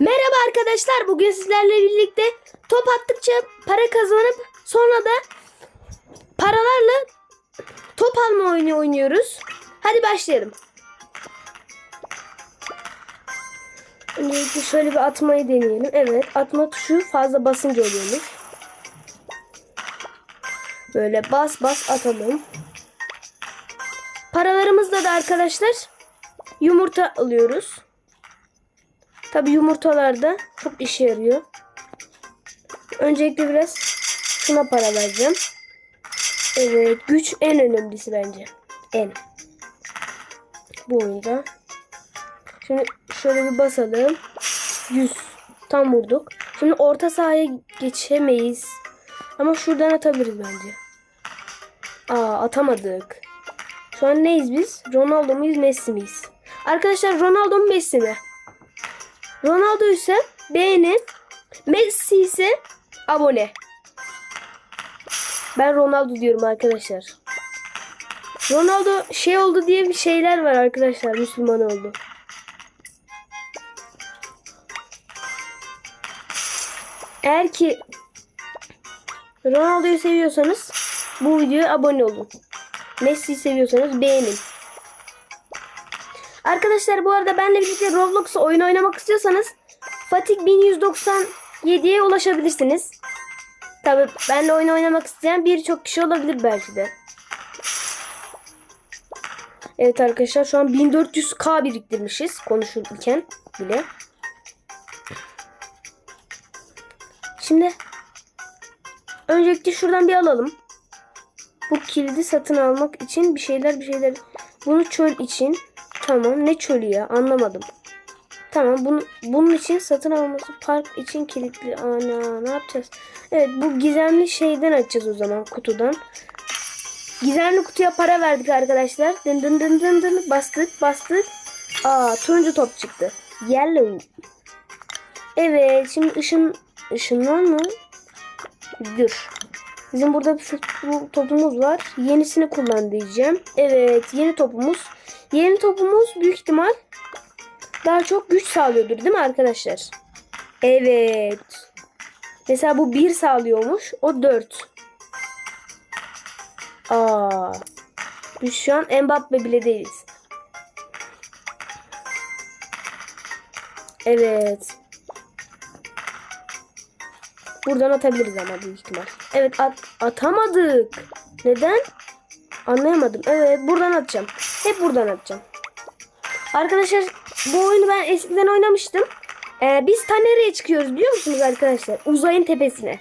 Merhaba arkadaşlar. Bugün sizlerle birlikte top attıkça para kazanıp sonra da paralarla top alma oyunu oynuyoruz. Hadi başlayalım. Öncelikle şöyle bir atmayı deneyelim. Evet atma tuşu fazla basınca oluyormuş. Böyle bas bas atalım. Paralarımızla da arkadaşlar yumurta alıyoruz. Tabi yumurtalarda çok işe yarıyor. Öncelikle biraz şuna para vereceğim. Evet güç en önemlisi bence. En. Bu oyunda. Şimdi şöyle bir basalım. 100. Tam vurduk. Şimdi orta sahaya geçemeyiz. Ama şuradan atabiliriz bence. Aa atamadık. Şu an neyiz biz? Ronaldo muyuz Messi miyiz? Arkadaşlar Ronaldo mu Messi mi? Ronaldo ise beğenin. Messi ise abone. Ben Ronaldo diyorum arkadaşlar. Ronaldo şey oldu diye bir şeyler var arkadaşlar. Müslüman oldu. Eğer ki Ronaldo'yu seviyorsanız bu videoya abone olun. Messi'yi seviyorsanız beğenin. Arkadaşlar bu arada benle birlikte Roblox'ta oyun oynamak istiyorsanız Fatih 1197'ye ulaşabilirsiniz. Tabi benle oyun oynamak isteyen birçok kişi olabilir belki de. Evet arkadaşlar şu an 1400k biriktirmişiz konuşurken bile. Şimdi öncelikle şuradan bir alalım. Bu kilidi satın almak için bir şeyler bir şeyler. Bunu çöl için. Tamam ne çölü ya anlamadım. Tamam bunu, bunun için satın alması park için kilitli. Ana ne yapacağız? Evet bu gizemli şeyden açacağız o zaman kutudan. Gizemli kutuya para verdik arkadaşlar. Dın dın dın dın dın bastık bastık. Aa turuncu top çıktı. Yellow. Evet şimdi ışın ışınlar mı? Dur. Bizim burada futbol topumuz var. Yenisini kullan diyeceğim. Evet yeni topumuz. Yeni topumuz büyük ihtimal daha çok güç sağlıyordur değil mi arkadaşlar? Evet. Mesela bu 1 sağlıyormuş. O 4. Aa. Biz şu an Mbappe bile değiliz. Evet. Buradan atabiliriz ama büyük ihtimal. Evet at atamadık. Neden? Anlayamadım. Evet buradan atacağım. Hep buradan atacağım. Arkadaşlar bu oyunu ben eskiden oynamıştım. Ee, biz ta nereye çıkıyoruz biliyor musunuz arkadaşlar? Uzayın tepesine.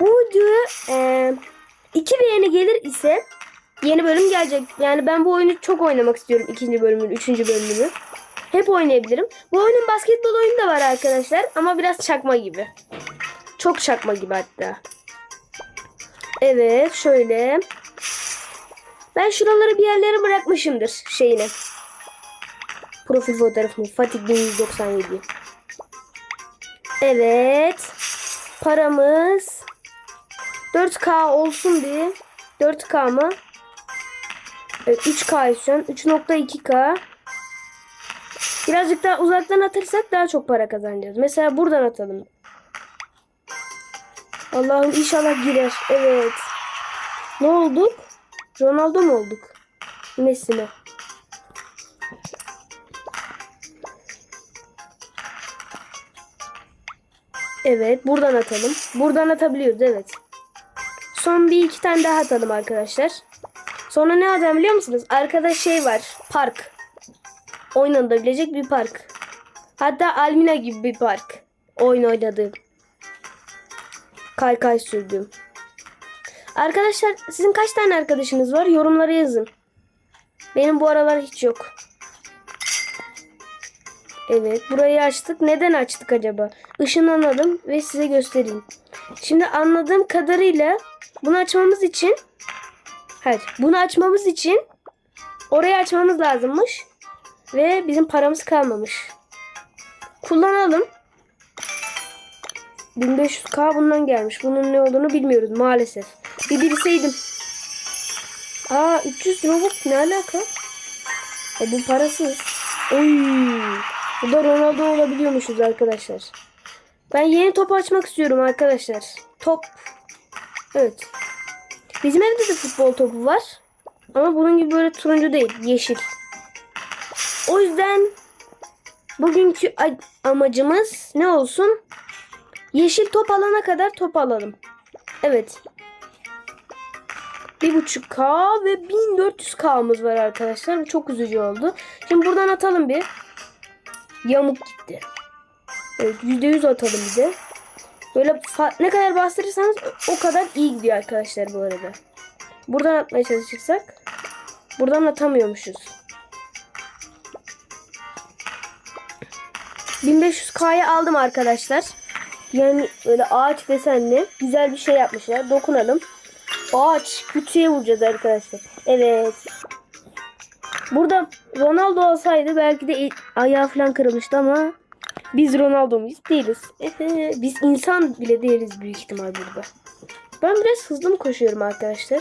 Bu videoya e, iki beğeni gelir ise yeni bölüm gelecek. Yani ben bu oyunu çok oynamak istiyorum. ikinci bölümünü, üçüncü bölümünü. Hep oynayabilirim. Bu oyunun basketbol oyunu da var arkadaşlar. Ama biraz çakma gibi. Çok çakma gibi hatta. Evet şöyle. Ben şuraları bir yerlere bırakmışımdır şeyini. Profil fotoğrafımı Fatih 1197. Evet. Paramız 4K olsun diye 4K mı? Evet, 3K şu an. 3.2K. Birazcık daha uzaktan atırsak daha çok para kazanacağız. Mesela buradan atalım. Allah'ım inşallah girer. Evet. Ne olduk? Ronaldo mu olduk? Messi mi? Evet buradan atalım. Buradan atabiliyoruz evet. Son bir iki tane daha atalım arkadaşlar. Sonra ne atacağım biliyor musunuz? Arkada şey var. Park. Oynanabilecek bir park. Hatta Almina gibi bir park. Oyun oynadığım. Kaykay sürdüğüm. Arkadaşlar sizin kaç tane arkadaşınız var? Yorumlara yazın. Benim bu aralar hiç yok. Evet burayı açtık. Neden açtık acaba? Işınlanalım ve size göstereyim. Şimdi anladığım kadarıyla bunu açmamız için Hayır bunu açmamız için orayı açmamız lazımmış. Ve bizim paramız kalmamış. Kullanalım. 1500k bundan gelmiş. Bunun ne olduğunu bilmiyoruz maalesef. Bir bilseydim. Aa 300 robux ne alaka? E bu parasız. Oy. Burada Ronaldo olabiliyormuşuz arkadaşlar. Ben yeni top açmak istiyorum arkadaşlar. Top. Evet. Bizim evde de futbol topu var. Ama bunun gibi böyle turuncu değil. Yeşil. O yüzden bugünkü amacımız ne olsun? Yeşil top alana kadar top alalım. Evet. 1.5K ve 1400K'mız var arkadaşlar. Çok üzücü oldu. Şimdi buradan atalım bir. Yamuk gitti. Evet %100 atalım bir de. Böyle ne kadar bastırırsanız o kadar iyi gidiyor arkadaşlar bu arada. Buradan atmaya çalışırsak buradan atamıyormuşuz. 1500K'ya aldım arkadaşlar. Yani böyle ağaç desenli güzel bir şey yapmışlar. Dokunalım. Ağaç kütüğe vuracağız arkadaşlar. Evet. Burada Ronaldo olsaydı belki de ayağı falan kırılmıştı ama biz Ronaldo muyuz? Değiliz. Biz insan bile değiliz büyük ihtimal burada. Ben biraz hızlı mı koşuyorum arkadaşlar?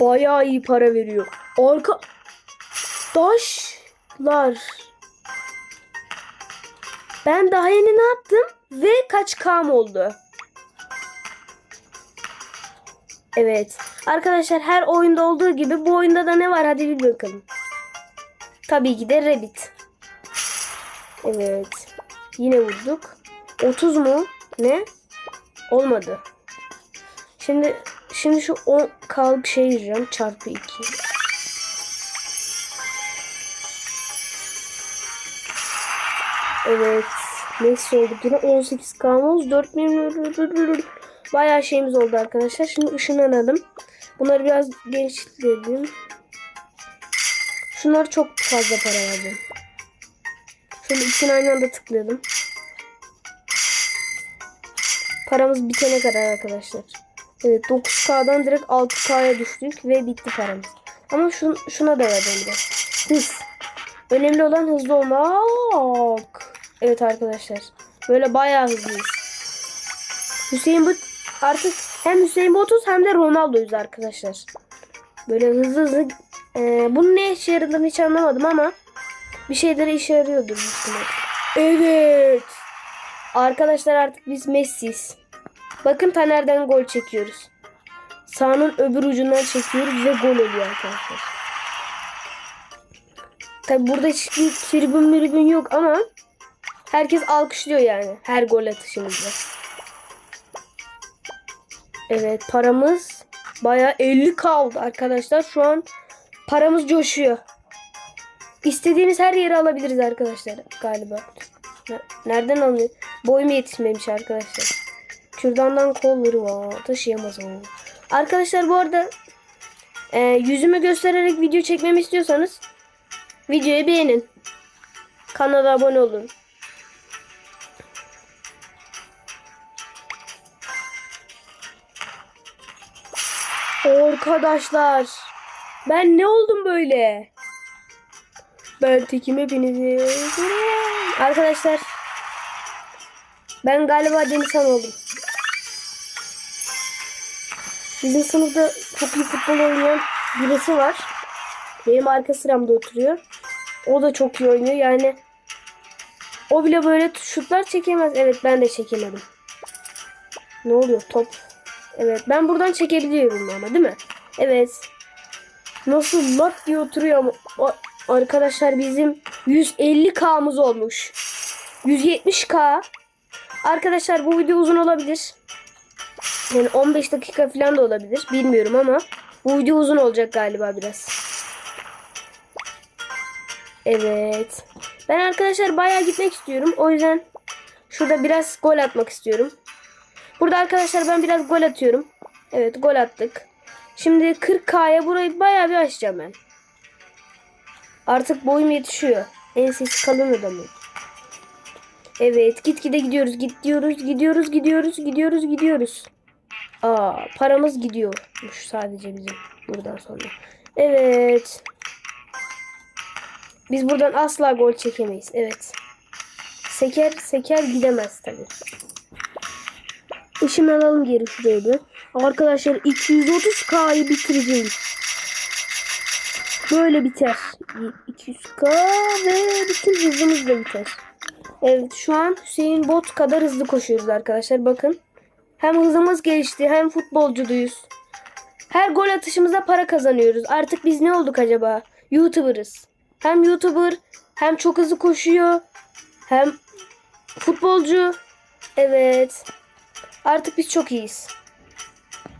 Bayağı iyi para veriyor. Arka taşlar. Ben daha yeni ne yaptım? Ve kaç kam oldu? Evet. Arkadaşlar her oyunda olduğu gibi bu oyunda da ne var hadi bir bakalım. Tabii ki de Rabbit. Evet. Yine vurduk. 30 mu? Ne? Olmadı. Şimdi şimdi şu 10 kalıp şey gireceğim. Çarpı 2. Evet. Neyse olduk yine 18 kalmamız 4000 bayağı şeyimiz oldu arkadaşlar. Şimdi ışınlanalım. Bunları biraz genişletelim. Şunlar çok fazla para verdi. Şöyle ikisini aynı anda tıklayalım. Paramız bitene kadar arkadaşlar. Evet 9K'dan direkt 6K'ya düştük ve bitti paramız. Ama şun, şuna da verdim biraz. Hız. Önemli olan hızlı olmak. Evet arkadaşlar. Böyle bayağı hızlıyız. Hüseyin Bot artık hem Hüseyin Botuz hem de Ronaldo'yuz arkadaşlar. Böyle hızlı hızlı. Ee, bunun ne işe yaradığını hiç anlamadım ama bir şeylere işe yarıyordur. Evet. Arkadaşlar artık biz Messi'yiz. Bakın Taner'den gol çekiyoruz. Sağının öbür ucundan çekiyoruz ve gol oluyor arkadaşlar. Tabi burada hiçbir tribün miribün yok ama herkes alkışlıyor yani her gol atışımızda. Evet paramız baya 50 kaldı arkadaşlar. Şu an paramız coşuyor. İstediğimiz her yeri alabiliriz arkadaşlar galiba. Ne- Nereden alınıyor? Boyum yetişmemiş arkadaşlar. Kürdandan kolları var. Taşıyamaz o. Arkadaşlar bu arada e, yüzümü göstererek video çekmemi istiyorsanız videoyu beğenin. Kanala abone olun. Arkadaşlar ben ne oldum böyle? Ben tekim hepinizi. Arkadaşlar ben galiba Denizhan oldum. Bizim sınıfta çok iyi futbol oynayan birisi var. Benim arka sıramda oturuyor. O da çok iyi oynuyor. Yani o bile böyle şutlar çekemez. Evet ben de çekemedim. Ne oluyor top? Evet ben buradan çekebiliyorum ama değil mi? Evet. Nasıl lat diye oturuyor ama arkadaşlar bizim 150k'mız olmuş. 170k. Arkadaşlar bu video uzun olabilir. Yani 15 dakika falan da olabilir. Bilmiyorum ama bu video uzun olacak galiba biraz. Evet. Ben arkadaşlar bayağı gitmek istiyorum. O yüzden şurada biraz gol atmak istiyorum. Burada arkadaşlar ben biraz gol atıyorum. Evet gol attık. Şimdi 40K'ya burayı bayağı bir açacağım ben. Artık boyum yetişiyor. Ensesi kalın adamım. Evet gitgide gidiyoruz. Gidiyoruz gidiyoruz gidiyoruz gidiyoruz gidiyoruz. Aa paramız gidiyormuş sadece bizim buradan sonra. Evet. Biz buradan asla gol çekemeyiz. Evet. Seker seker gidemez tabii. Işını alalım geri şuraya bir. Arkadaşlar 230K'yı bitireceğiz. Şöyle biter. 200k ve bütün hızımız da biter. Evet şu an Hüseyin Bot kadar hızlı koşuyoruz arkadaşlar. Bakın. Hem hızımız gelişti hem futbolcuduyuz. Her gol atışımıza para kazanıyoruz. Artık biz ne olduk acaba? YouTuber'ız. Hem YouTuber hem çok hızlı koşuyor hem futbolcu. Evet. Artık biz çok iyiyiz.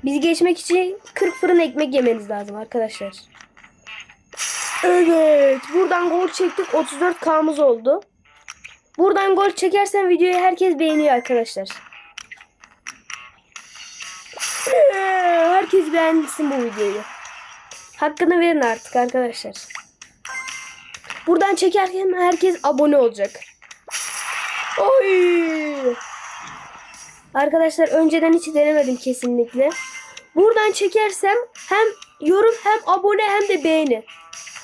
Bizi geçmek için 40 fırın ekmek yemeniz lazım arkadaşlar. Evet. Buradan gol çektik. 34K'mız oldu. Buradan gol çekersen videoyu herkes beğeniyor arkadaşlar. Herkes beğensin bu videoyu. Hakkını verin artık arkadaşlar. Buradan çekerken herkes abone olacak. Oy! Arkadaşlar önceden hiç denemedim kesinlikle. Buradan çekersem hem yorum hem abone hem de beğeni.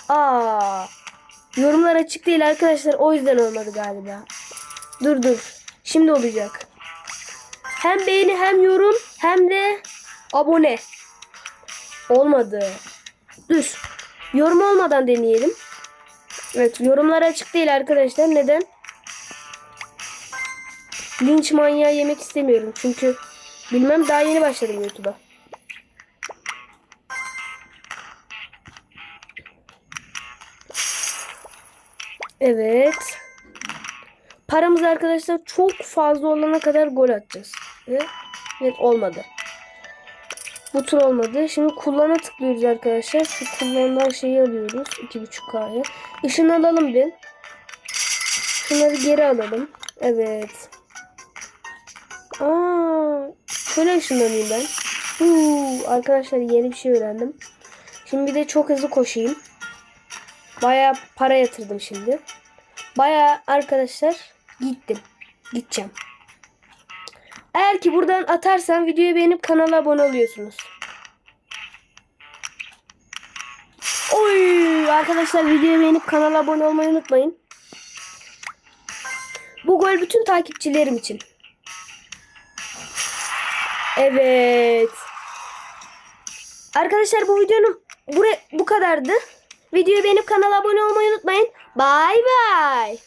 Aa. Yorumlar açık değil arkadaşlar. O yüzden olmadı galiba. Dur dur. Şimdi olacak. Hem beğeni hem yorum hem de abone. Olmadı. Dur. Yorum olmadan deneyelim. Evet yorumlar açık değil arkadaşlar. Neden? Linç manyağı yemek istemiyorum. Çünkü bilmem daha yeni başladım YouTube'a. Evet. Paramız arkadaşlar çok fazla olana kadar gol atacağız. Ve evet olmadı. Bu tur olmadı. Şimdi kullana tıklıyoruz arkadaşlar. Şu kullanılan şeyi alıyoruz. 2.5K'ya. Işın alalım bir. Şunları geri alalım. Evet. Aa, şöyle ışınlanayım ben. Huu, arkadaşlar yeni bir şey öğrendim. Şimdi bir de çok hızlı koşayım. Baya para yatırdım şimdi. Baya arkadaşlar gittim. Gideceğim. Eğer ki buradan atarsam videoyu beğenip kanala abone oluyorsunuz. Oy arkadaşlar videoyu beğenip kanala abone olmayı unutmayın. Bu gol bütün takipçilerim için. Evet. Arkadaşlar bu videonun buraya bu kadardı. Videoyu beğenip kanala abone olmayı unutmayın. Bay bay.